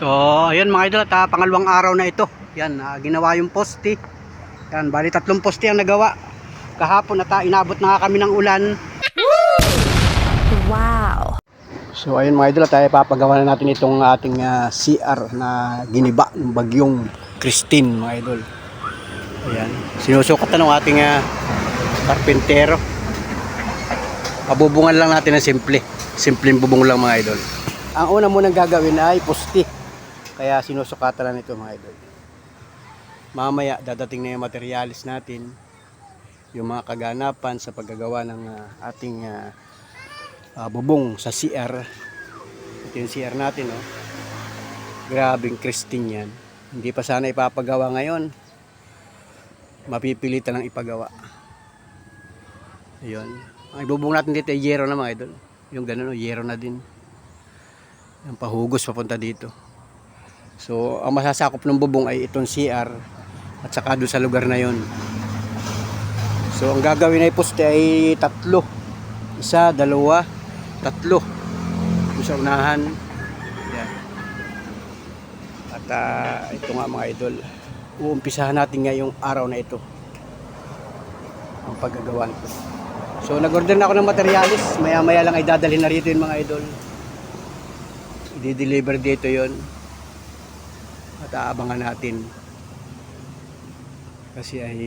So, ayun mga idol, at ah, pangalawang araw na ito. Yan, ah, ginawa yung poste. Yan, bali tatlong poste ang nagawa. Kahapon at ah, inabot na kami ng ulan. Wow. So, ayun mga idol, at ah, papagawa na natin itong ating ah, CR na giniba ng bagyong Christine mga idol. Ayan, sinusukat na ng ating ah, karpintero. Pabubungan lang natin ng simple. Simpleng bubong lang mga idol. Ang una munang gagawin ay poste. Kaya sinusukatan na nito mga idol. Mamaya dadating na yung materialis natin. Yung mga kaganapan sa paggagawa ng ah, ating ah, ah, bubong sa CR. Ito yung CR natin, oh. Grabing Christine yan. Hindi pa sana ipapagawa ngayon. Mapipilitan ng ipagawa. Ayun. Ang ibubong natin dito ay yero na mga idol. Yung ganun, oh, yero na din. Yung pahugos papunta dito. So, ang masasakop ng bubong ay itong CR at saka doon sa lugar na yon. So, ang gagawin ay poste ay tatlo. Isa, dalawa, tatlo. Doon sa unahan. Yan. At ah, ito nga mga idol. Uumpisahan natin ngayong araw na ito. Ang paggagawa nito. So, nag-order na ako ng materialis. Maya-maya lang ay dadalhin na rito yung mga idol. I-deliver dito yon At aabangan natin. Kasi ay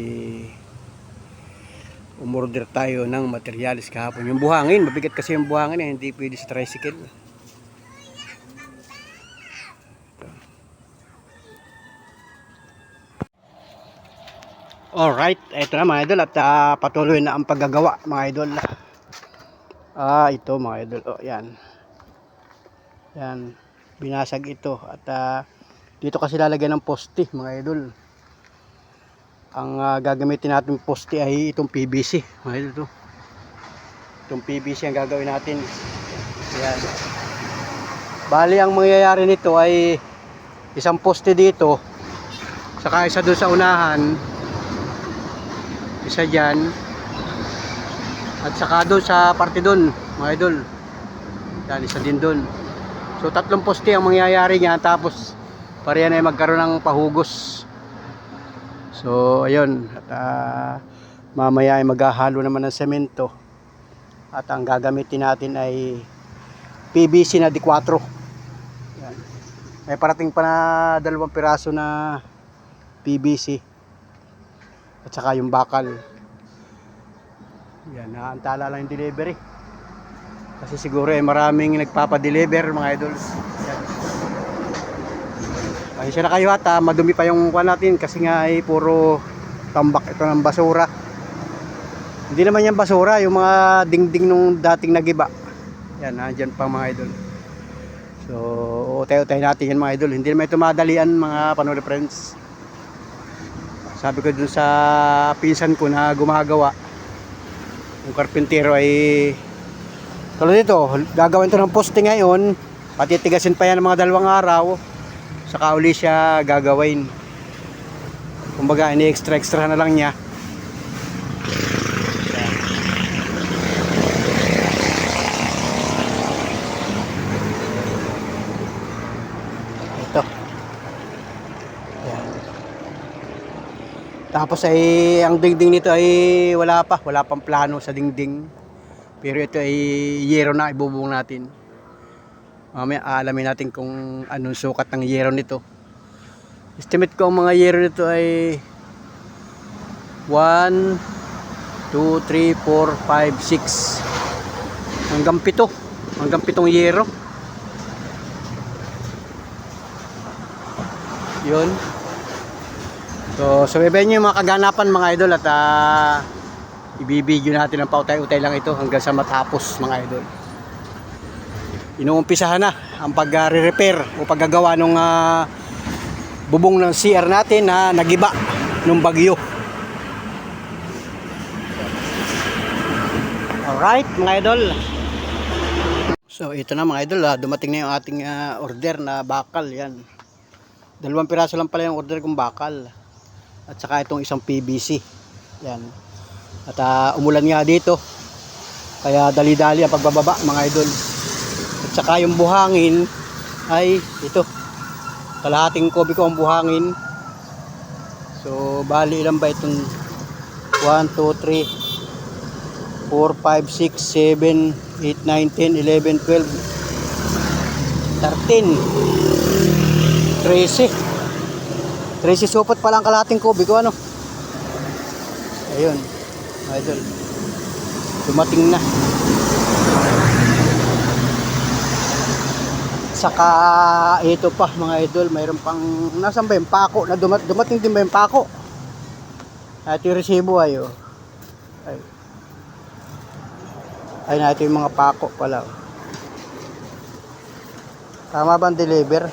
umorder tayo ng materialis kahapon. Yung buhangin, mabigat kasi yung buhangin eh, hindi pwede sa tricycle. Alright, ito na mga idol at ah, patuloy na ang paggagawa mga idol. Ah, ito mga idol. Oh, yan. Yan. Binasag ito at ah, dito kasi lalagyan ng poste mga idol. Ang ah, gagamitin natin poste ay itong PVC. Mga idol to. Itong PVC ang gagawin natin. Yan. Bali ang mangyayari nito ay isang poste dito saka isa doon sa unahan isa dyan at saka doon sa parte doon mga idol yan isa din doon so tatlong poste ang mangyayari niya tapos parehan ay magkaroon ng pahugos. So ayun at ah, mamaya ay maghahalo naman ng semento. At ang gagamitin natin ay PVC na D4 yan. may parating pa na dalawang piraso na PVC at saka yung bakal. Yan naantala lang yung delivery. Kasi siguro ay maraming nagpapadeliver mga idols. Yan pasensya na kayo at ah, madumi pa yung kuha natin kasi nga ay puro tambak ito ng basura. Hindi naman yan basura yung mga dingding nung dating nagiba. Yan nandyan pa mga idol. So utay-utay natin yan mga idol. Hindi naman ito madalian mga panuli friends. Sabi ko dun sa pinsan ko na gumagawa yung karpintero ay tulad dito gagawin to ng poste ngayon patitigasin pa yan ng mga dalawang araw saka uli siya gagawin kumbaga ini extra extra na lang niya ito Yan. Tapos ay ang dingding nito ay wala pa, wala pang plano sa dingding. Pero ito ay yero na ibubong natin. Mamaya aalamin natin kung anong sukat ng yero nito. Estimate ko ang mga yero nito ay 1 2 3 4 5 6 hanggang 7 hanggang 7 yero. Yun. So, subaybayan nyo yung mga kaganapan mga idol at ah, ibibideo natin ng pautay-utay lang ito hanggang sa matapos mga idol. Inuumpisahan na ang pag-repair o paggagawa ng bubong ng CR natin na nagiba nung bagyo. Alright mga idol. So ito na mga idol, ah, dumating na yung ating ah, order na bakal yan. Dalawang piraso lang pala yung order kong bakal. At saka itong isang PVC. Yan. At ah, umulan nga dito. Kaya dali-dali ang pagbababa mga idol. At saka yung buhangin ay ito. Kalahating kobe ko ang buhangin. So, bali ilan ba itong 1, 2, 3, 4, 5, 6, 7, 8, 9, 10, 11, 12, 13, 13. 13 supot pa lang kalahating kobe ko ano. Ayun. Idol. Dumating na. Saka ito pa mga idol, mayroon pang nasan ba yung pako na dumat, dumating din ba yung pako? At yung resibo ay oh. Ay. Ay natin yung mga pako pala. oh. Tama ba ang deliver?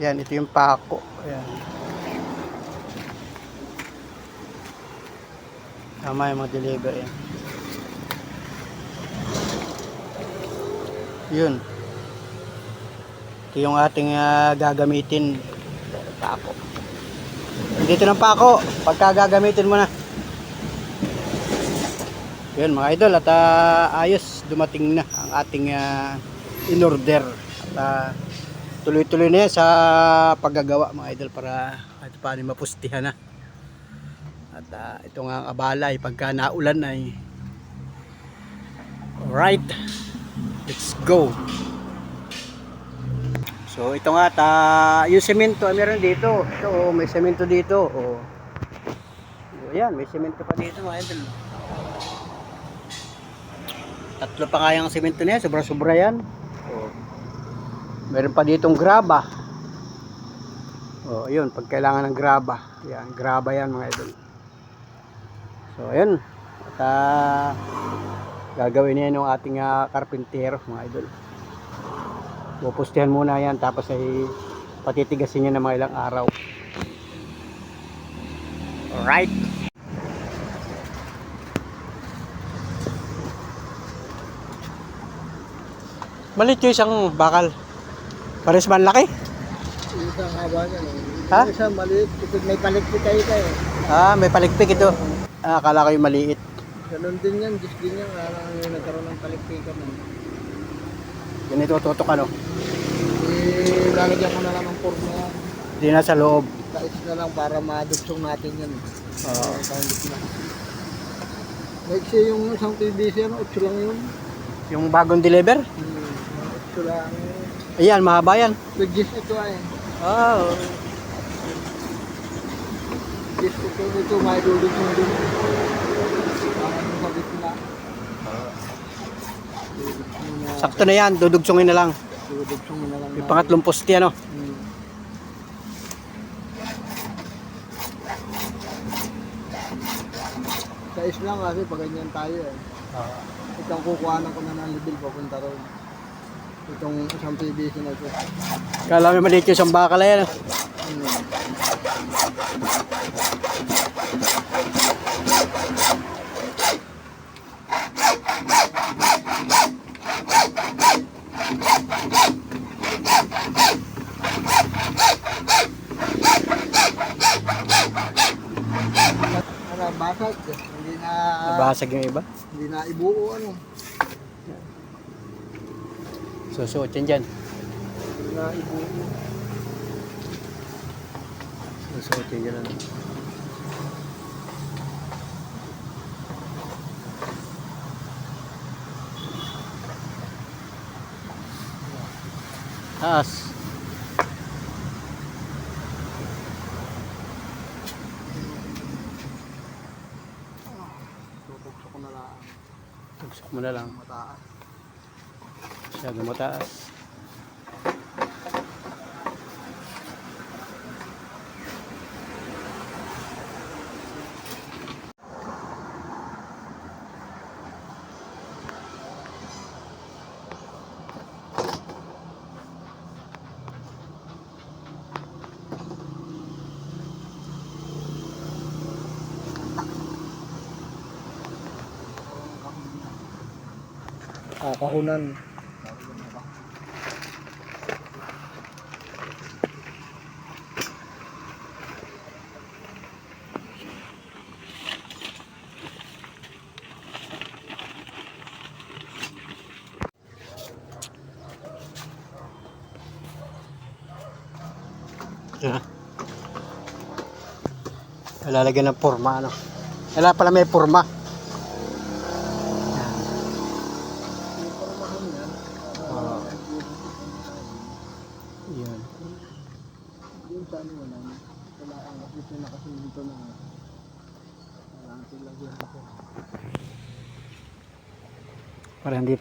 Yan, ito yung pako. Ayan. Tama yung mga deliver yan. Yun. Ito yung ating ah, gagamitin. Pako. Dito ng pako. Pagka gagamitin mo na. Yun mga idol at ah, ayos dumating na ang ating ah, in order. At ah, tuloy-tuloy na yan sa paggagawa mga idol para at paano mapustihan na. At ah, ito nga ang abala ay pagka naulan ay Alright. Let's go. So ito nga ta yung semento ay meron dito. Ito oh, may semento dito. Oh. Oh, yan, may semento pa dito mga idol. Tatlo pa nga yung semento niya, sobra-sobra yan. Oh. Meron pa ditong graba. Oh, ayun, pag kailangan ng graba. Yan, graba yan mga idol. So, ayun. At ah, gagawin niya ng ating uh, karpintero mga idol. Pupustihan muna yan tapos ay patitigasin niya ng mga ilang araw. Alright. Malit yung isang bakal. Pares man laki. Isang haba niya. Ha? Isang maliit. May palikpit tayo tayo. Ah, may palikpik ito. Ah, akala ko yung maliit. Ganun din yan. Diyos din yan. Kaya yung nagkaroon ng palikpikan. No? Yan ito tutok ano. Eh, lalagyan ko na lang ng form na yan. Hindi na sa loob. Tais na lang para maduksong natin yan. Oo. Uh, na. Like siya yung isang PVC, ano, 8 lang yun. Yung bagong deliver? Hmm, 8 lang. Ayan, mahaba yan. Legis ito ay. Oh. Legis ito ito, may duduksong Sakto na yan, dudugsongin na lang. Duduksong na lang. Yung pangatlong poste ano. Hmm. Sais lang kasi pag ganyan tayo eh. Itong kukuhanan ko na ng level papunta ron. Itong isang PVC na ito. Kala may maliit yung isang bakal yan. ah. Hmm. Ano, basag. Hindi na, Nabasag yung iba. hindi na ibuo ano. Susuot yan dyan. Hindi na ibuo. Susuot yan dyan. Ano. Taas. Tubukso ko na lang. Tugsok mo na lang. Mataas. Masyado mataas. bakunan. Yeah. Ng forma ano. Wala pala may forma.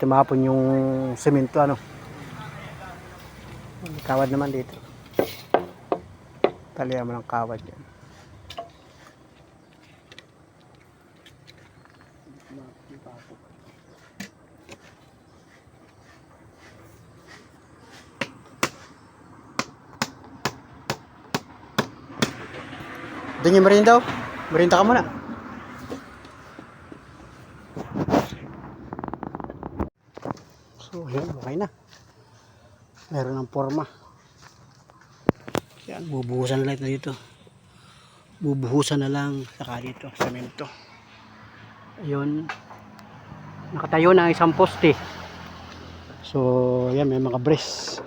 Tumapon yung semento, ano. Kawad naman dito. Talihan mo ng kawad yan. Doon yung merinda daw. Merinda ka muna. So, ayan, okay na. Meron ng forma. Yan, bubuhusan na lang ito dito. Bubuhusan na lang saka dito, semento. Ayun. Nakatayo na ang isang poste. So, yan, may mga brace.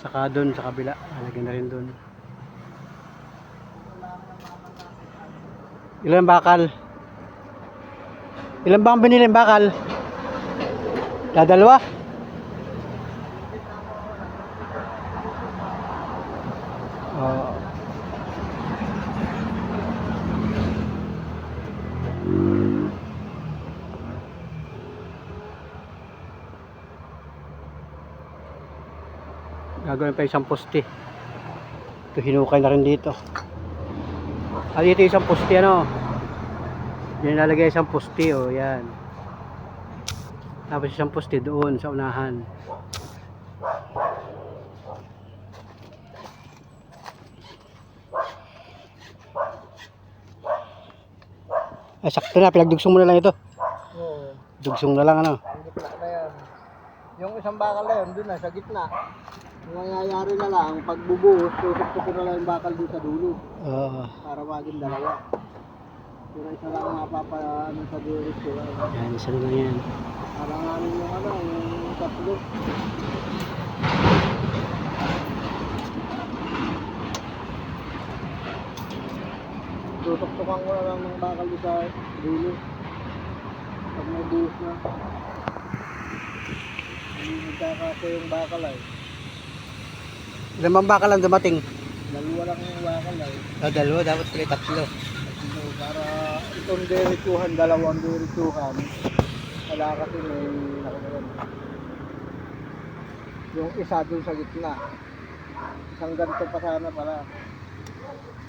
Saka doon sa kabila, lalagyan na rin doon. Ilan bakal? Ilan ba ang binili bakal? Dadalwa? Oo. Gagawin pa isang poste. Ito hinukay na rin dito. Ah, dito isang poste ano. Yan nalagay isang poste oh, yan. Tapos isang poste doon sa unahan. Ay, sakto na. Pinagdugsong mo na lang ito. Oo. Dugsong na lang, ano. Yung gitna na yan. Yung isang bakal na yun, doon na, sa gitna. Ang nangyayari na lang, pagbubuhos, susukto ko na lang yung bakal doon sa dulo. Oo. Para maging dalawa. Pero isa lang ang mapapa, ano sa dulo ko. yan, isa na lang yan. Para nga rin yung ano, yung tatlo. Susuktukan ko na lang ng bakal sa dulo. Pag may buhos na. Nagkakaso yung bakal ay. Ilan bang bakal ang dumating? Dalawa lang yung bakal ay. Oh, dalawa. Dapat pala tatlo. Para itong diretsuhan, dalawang diretsuhan. Wala kasi may nakagalan. Yung isa dun sa gitna. Isang ganito pa sana pala.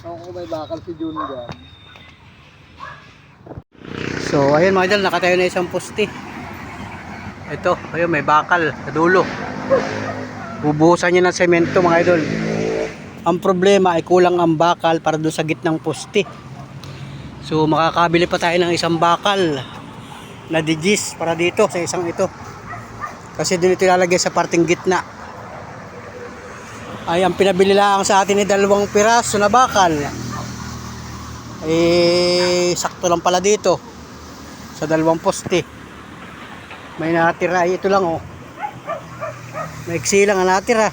Ako may bakal si Jun dyan. So, ayun mga idol, nakatayo na isang poste. Ito, ayun, may bakal sa dulo. Bubuhusan niya ng semento mga idol. Ang problema ay kulang ang bakal para doon sa gitnang poste. So, makakabili pa tayo ng isang bakal na digis para dito sa isang ito. Kasi doon ito ilalagay sa parting gitna. Ay, ang pinabili lang sa atin ni dalawang piraso na bakal. Eh, sakto lang pala dito sa dalawang poste. May natira, ay ito lang oh. Maiksi lang ang natira.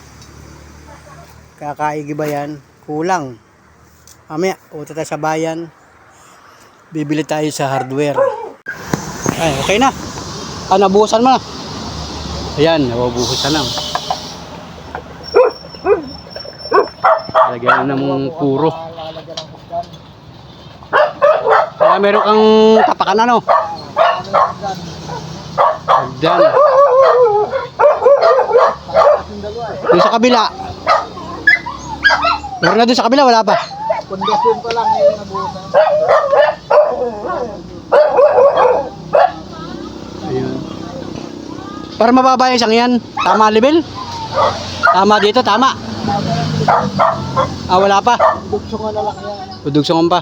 Kakaigi ba yan? Kulang. Mamaya, pupunta tayo sa bayan. Bibili tayo sa hardware. Ay, okay na. Ah, nabuhusan mo na. Ayan, nabubuhusan na. Lagyan na mong puro. Kaya meron kang tapakan ano. Eh. Doon sa kabila. Meron na doon sa kabila, wala pa. Pundasyon pa lang ngayon nabuhusan. Ayun. Para mababa yung isang yan. Tama level? Tama dito, tama. Ah, wala pa. Dugsungan na lang yan. Tudugsong pa.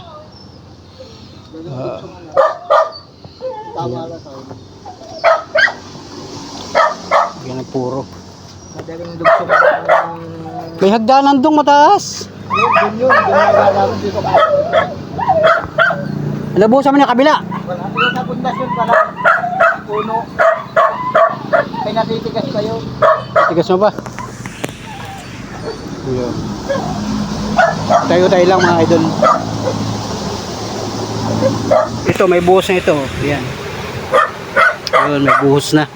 Na. Tama lang sa'yo. Yan ang puro. Madaling dugsungan ng... May hagdanan doon mataas. Yun, yun yun. Dito mo na yung kabila. Wala. Yung sa pundasyon pa lang. Puno. May natitigas kayo. Tigas mo pa. Ayun. Tayo tayo lang mga idol. Ito, may buhos na ito. Ayan. Ayun, may buhos na.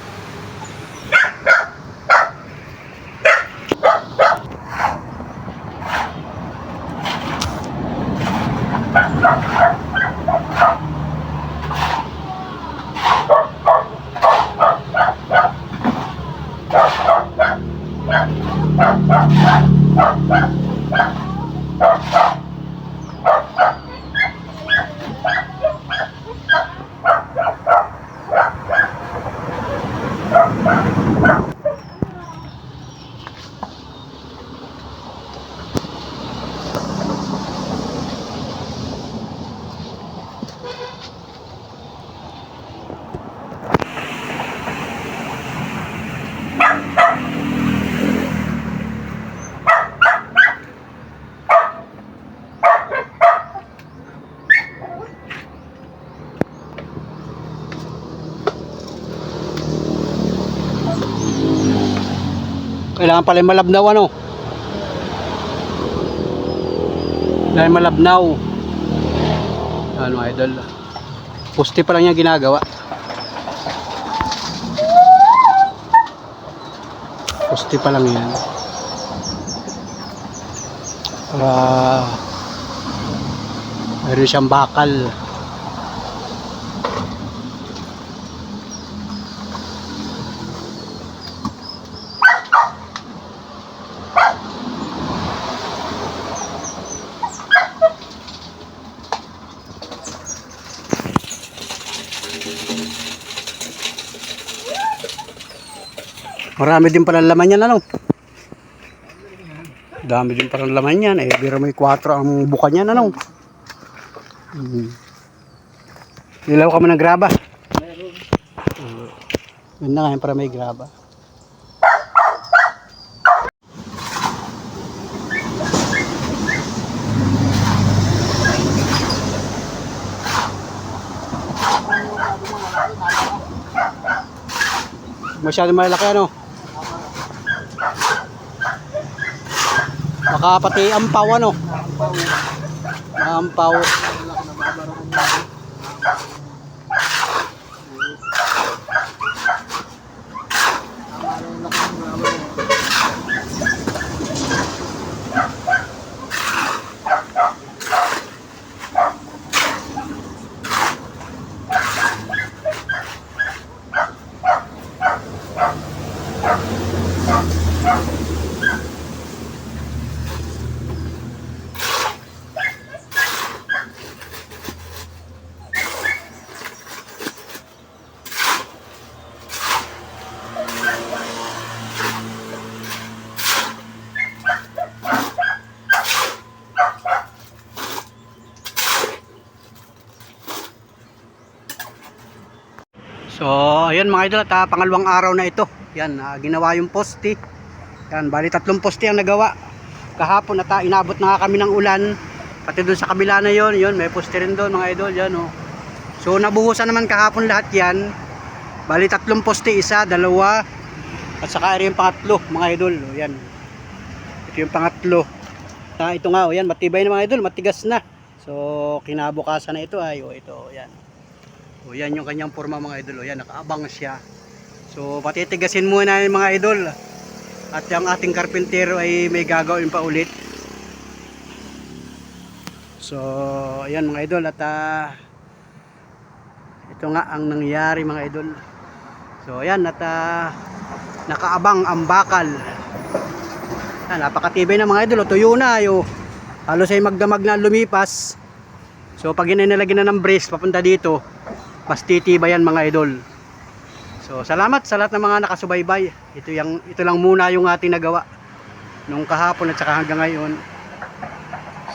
Kailangan pala yung malabnaw ano? Kailangan malabnaw. Ano idol? Pusti pa lang niya ginagawa. Pusti pa lang yan. Para mayroon siyang bakal. Marami din pala laman yan ano? Dami din pala laman yan. Eh, biro may 4 ang buka niyan ano? Hmm. Nilaw ka mo ng graba. Uh, yun na nga yun para may graba. Masyado malaki ano? Baka pati ampaw ano? Ampaw. So, ayan mga idol, at ah, pangalawang araw na ito. Yan, ah, ginawa yung poste. Yan, bali tatlong poste ang nagawa. Kahapon at ah, inabot na kami ng ulan. Pati doon sa kabila na yon, yon may poste rin doon mga idol, yan oh. So, nabuhusan naman kahapon lahat yan. Bali tatlong poste, isa, dalawa, at saka rin yung pangatlo, mga idol. Oh, yan. Ito yung pangatlo. Ah, ito nga, oh, yan, matibay na mga idol, matigas na. So, kinabukasan na ito ay, oh, ito, yan. O yan yung kanyang forma mga idol. O yan, nakaabang siya. So patitigasin muna yung mga idol. At yung ating karpintero ay may gagawin pa ulit. So ayan mga idol at ah, ito nga ang nangyari mga idol. So ayan at ah, nakaabang ang bakal. Yan, napakatibay na mga idol. O, tuyo na. Yo. Halos ay magdamag na lumipas. So pag inilagyan na ng brace papunta dito, mas titibay yan mga idol. So, salamat sa lahat ng mga nakasubaybay. Ito, yung, ito lang muna yung ating nagawa nung kahapon at saka hanggang ngayon.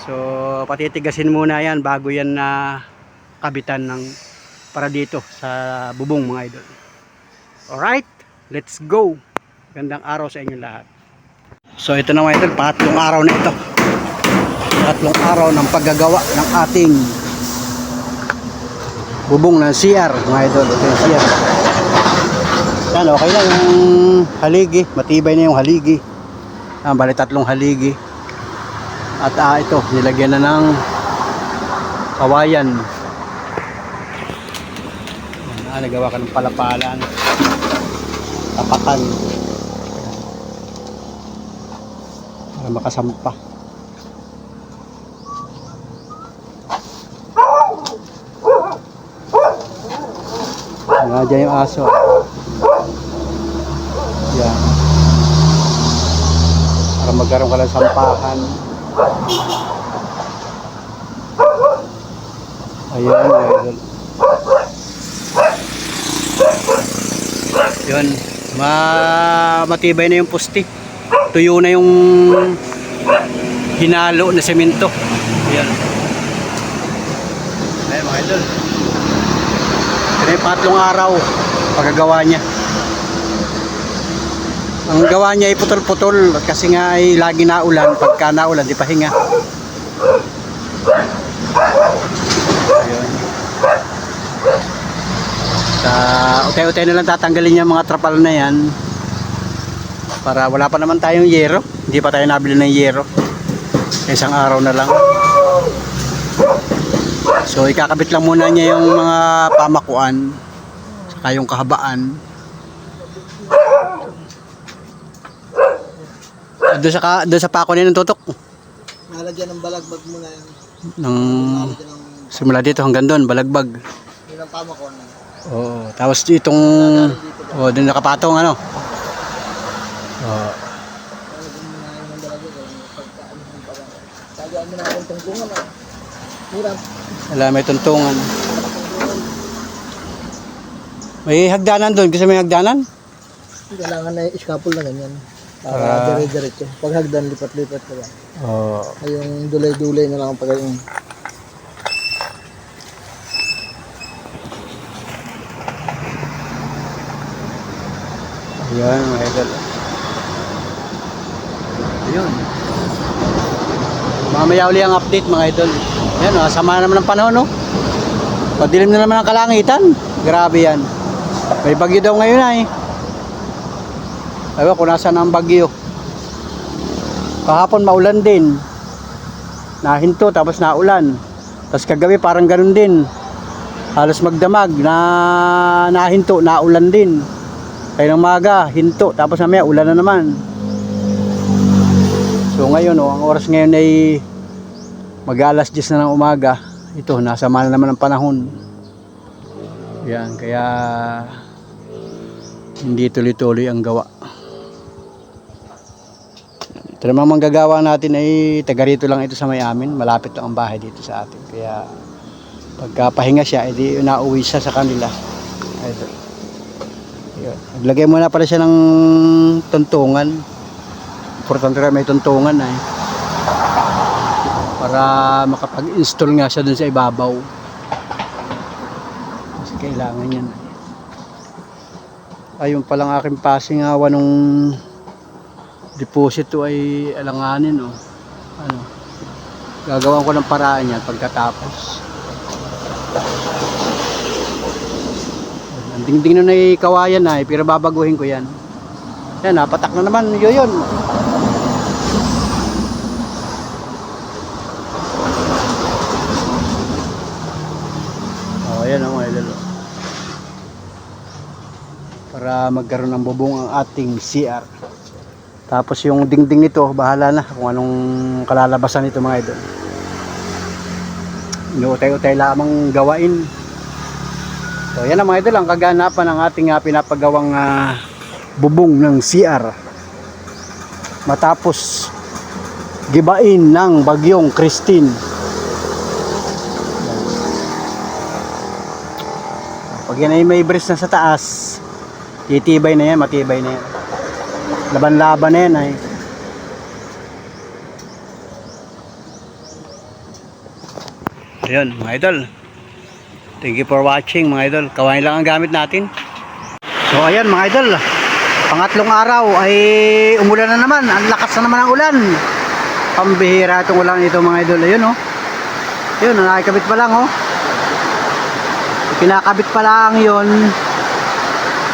So, patitigasin muna yan bago yan na kabitan ng para dito sa bubong mga idol. Alright, let's go. Gandang araw sa inyo lahat. So, ito na mga idol, pangatlong araw na ito. Pangatlong araw ng paggagawa ng ating bubong ng CR mga idol ito yung CR yan okay na yung haligi matibay na yung haligi ah, bali tatlong haligi At ah, ito, nilagyan na ng kawayan. Yan, ah, nagawa ka ng palapalan. Tapatan. Para makasampa. Nga dyan yung aso. Yan. Para magkaroon ka ng sampahan. Ayun, ayun. Yun. Ma matibay na yung pusti. Tuyo na yung hinalo na semento. Ayun. Ayun mga idol. Yung patlong araw pagkagawa niya. Ang gawa niya ay putol-putol kasi nga ay lagi na ulan. Pagka naulan, di pahinga. Ayun. Sa utay-utay na lang tatanggalin yung mga trapal na yan. Para wala pa naman tayong yero. Hindi pa tayo nabili ng yero. Isang araw na lang. So ikakabit lang muna niya yung mga pamakuan. Saka yung kahabaan. Doon sa, ka- doon sa pako niya ng tutok. Nalagyan ng balagbag mo na yan. Ng Nalagyan simula dito hanggang doon, balagbag. yun ang. Ano. Oo. Tapos itong, oh, doon nakapatong ano. Oo. Nalagyan mo na yun ng balagbag. Pagkaan mo na yung. Hirap. Wala, may tuntungan. May hagdanan doon. Kasi may hagdanan. Kailangan na yung scaffold na ganyan. Ah. Para dire-diretso. Pag hagdan, lipat-lipat ka ba? Oo. Ay yung dulay-dulay na lang ang pag yung Ayan, mga idol. Ayun. Mamaya uli ang update mga idol. Ayan, oh, sama naman ng panahon, no? Padilim na naman ang kalangitan. Grabe yan. May bagyo daw ngayon ay. Ewan kung nasaan ang bagyo. Kahapon maulan din. Nahinto tapos naulan. Tapos kagabi parang ganun din. Halos magdamag na nahinto, naulan din. Kaya ng maga, hinto, tapos mamaya ulan na naman. So ngayon, oh, ang oras ngayon ay mag alas 10 na ng umaga. Ito, nasa na naman ang panahon. Yan, kaya hindi tuloy-tuloy ang gawa. Ito namang manggagawa natin ay taga rito lang ito sa may amin. Malapit lang ang bahay dito sa atin. Kaya pagka pahinga siya, edi nauwi siya sa kanila. Ito. Yun. Naglagay muna pala siya ng tuntungan. Importante rin may tuntungan ay. Para makapag-install nga siya dun sa ibabaw. Kasi kailangan yan. Ayun palang aking passing awa nung deposito ay alanganin oh. Ano? Gagawan ko ng paraan yan pagkatapos. Ang dingding nun ay kawayan na eh, pero babaguhin ko yan. Yan, napatak na naman, yun yun. Oh, ayan oh, mga ilalo. Para magkaroon ng bubong ang ating CR. Tapos yung dingding nito, bahala na kung anong kalalabasan nito mga idol. Inuutay-utay lamang gawain. So yan ang mga idol ang kaganapan ng ating uh, pinapagawang ah, bubong ng CR. Matapos gibain ng bagyong Christine. Pag yan ay may bris na sa taas, titibay na yan, matibay na yan. Laban-laban na yan ay. Ayun, mga idol. Thank you for watching mga idol. Kawain lang ang gamit natin. So ayan mga idol. Pangatlong araw ay umulan na naman. Ang lakas na naman ang ulan. Pambihira itong ulan ito mga idol. Ayun oh. Ayun, nakikabit pa lang oh. Kinakabit pa lang yun.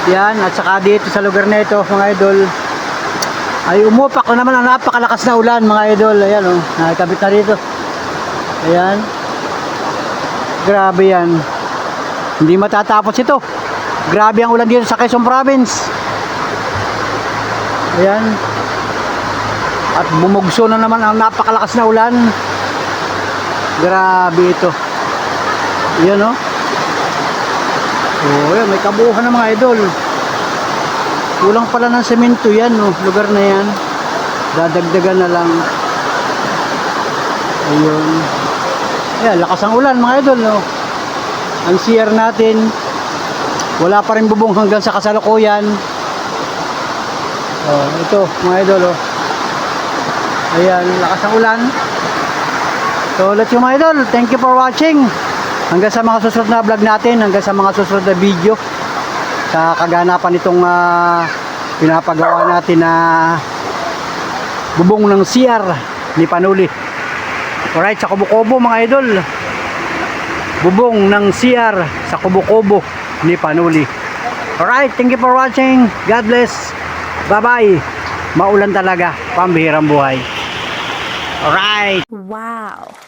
Yan, at saka dito sa lugar na ito mga idol. ay umupak na naman ang napakalakas na ulan mga idol. Ayan oh, nakakabit na rito. Ayan. Grabe yan. Hindi matatapos ito. Grabe ang ulan dito sa Quezon Province. Ayan. At bumugso na naman ang napakalakas na ulan. Grabe ito. Yan oh. Oh, yan, may kabuuhan ng mga idol. Kulang pala ng semento yan, oh, lugar na yan. Dadagdagan na lang. Ayun. Ayan, lakas ang ulan mga idol, no. Ang CR natin, wala pa rin bubong hanggang sa kasalukuyan. Oh, ito, mga idol, oh. Ayan, lakas ang ulan. So, let's go mga idol. Thank you for watching. Hanggang sa mga susunod na vlog natin, hanggang sa mga susunod na video sa kaganapan itong ah, pinapagawa natin na bubong ng CR ni Panuli. Alright, sa Kubo-Kubo mga idol. Bubong ng CR sa Kubo-Kubo ni Panuli. Alright, thank you for watching. God bless. Bye-bye. Maulan talaga. Pambihirang buhay. Alright. Wow.